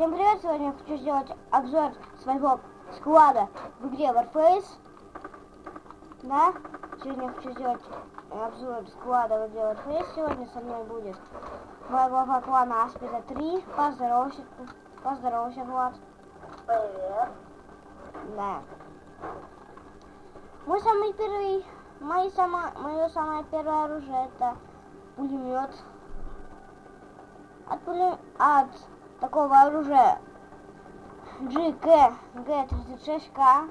Всем привет! Сегодня я хочу сделать обзор своего склада в игре Warface. Да? Сегодня я хочу сделать обзор склада в игре Warface. Сегодня со мной будет моя глава клана Аспида 3. Поздоровайся, поздоровайся, Влад. Привет. Да. Мой самый первый, мои само, мое самое первое оружие это пулемет. От, пуле, от такого оружия GK G36К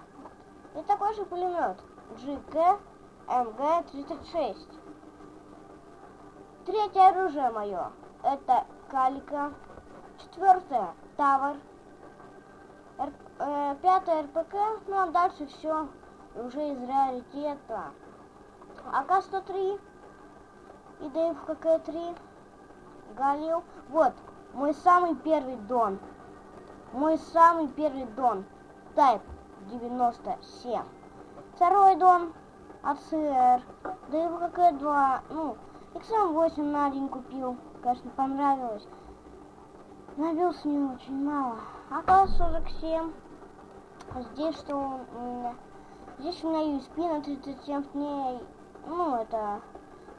и такой же пулемет GK MG36. Третье оружие мое это Калика. Четвертое Тавр. Р, э, пятое РПК, ну а дальше все уже из раритета. АК-103 и ДФКК-3. Галил. Вот, мой самый первый дон. Мой самый первый дон. Type 97. Второй дон от СР. ДФКК-2. Ну, XM8 на день купил. Конечно, понравилось. Набил с ним очень мало. АК-47. Здесь что у меня? Здесь у меня USP на 37 дней. Ну, это...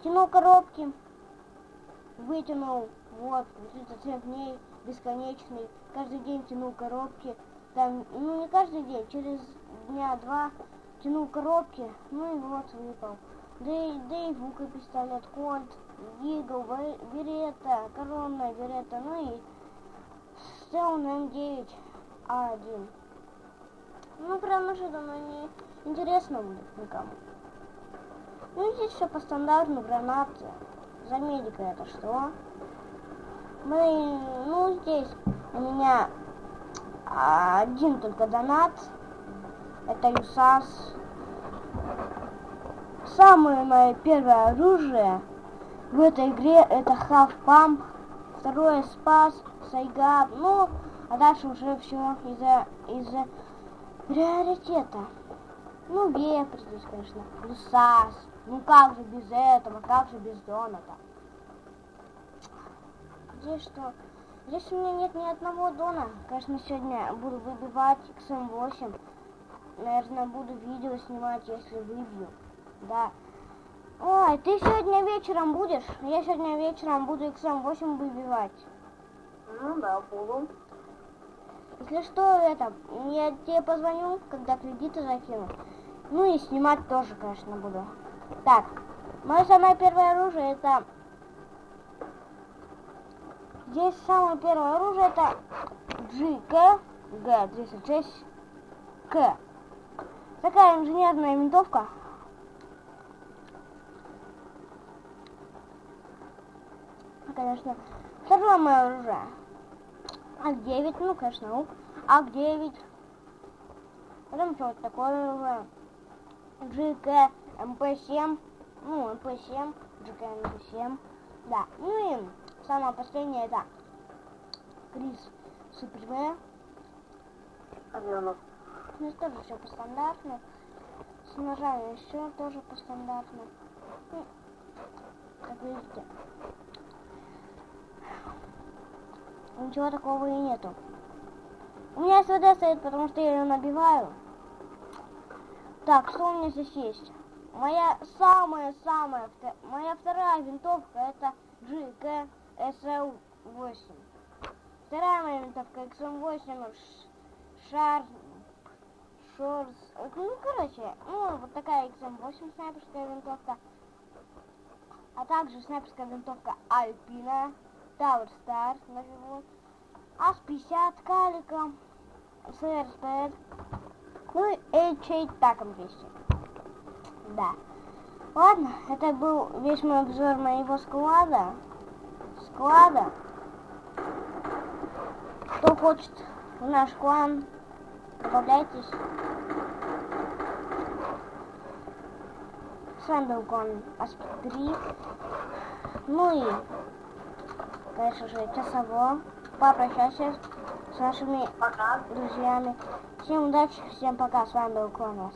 Тянул коробки. Вытянул. Вот, 37 дней. Бесконечный. Каждый день тянул коробки. Там, ну, не каждый день. Через дня два тянул коробки. Ну и вот, выпал. Да и, да и Вука пистолет, Кольт, Гигл, Берета, Коронная Берета, ну и Стеун М9 А1. Ну, прям уже давно не интересно будет никому. Ну, здесь все по стандарту, гранаты. За медика это что? Мы, ну, здесь у меня один только донат. Это ЮСАС. Самое мое первое оружие в этой игре это Pump. Второе Спас, Сайгаб. Ну, а дальше уже все из-за из-за приоритета. Ну, вепрь здесь, конечно. Лусас. Ну как же без этого, как же без Доната? Здесь что? Здесь у меня нет ни одного дона. Конечно, сегодня буду выбивать XM8. Наверное, буду видео снимать, если выбью. Да. Ой, ты сегодня вечером будешь? Я сегодня вечером буду XM8 выбивать. Ну да, буду. Если что, это, я тебе позвоню, когда кредиты закину. Ну и снимать тоже, конечно, буду. Так, мое самое первое оружие это... Здесь самое первое оружие это GK G36К. Такая инженерная винтовка. Конечно, второе мое оружие. АК-9, ну, конечно, ну, АК-9. Потом что вот такое уже. GK МП-7. Ну, МП-7. GK МП-7. Да. Ну и самое последнее это Крис Супер В. Аленов. Здесь тоже все по стандартно. С ножами все тоже по стандартно. Ну, как видите. Ничего такого и нету. У меня СВД стоит, потому что я ее набиваю. Так, что у меня здесь есть? Моя самая-самая, моя вторая винтовка это GK SL8. Вторая моя винтовка XM8 Шар... Шорс... Ну, короче, ну, вот такая XM8 снайперская винтовка. А также снайперская винтовка Альпина. Tower Star на живот. АС-50 каликом. СРСП. Ну и H8 таком 200. Да. Ладно, это был весь мой обзор моего склада. Склада. Кто хочет в наш клан, добавляйтесь. С вами был клан Аспид 3. Ну и конечно же, часово. Попрощайся с нашими Пока. друзьями. Всем удачи, всем пока. С вами был Клон.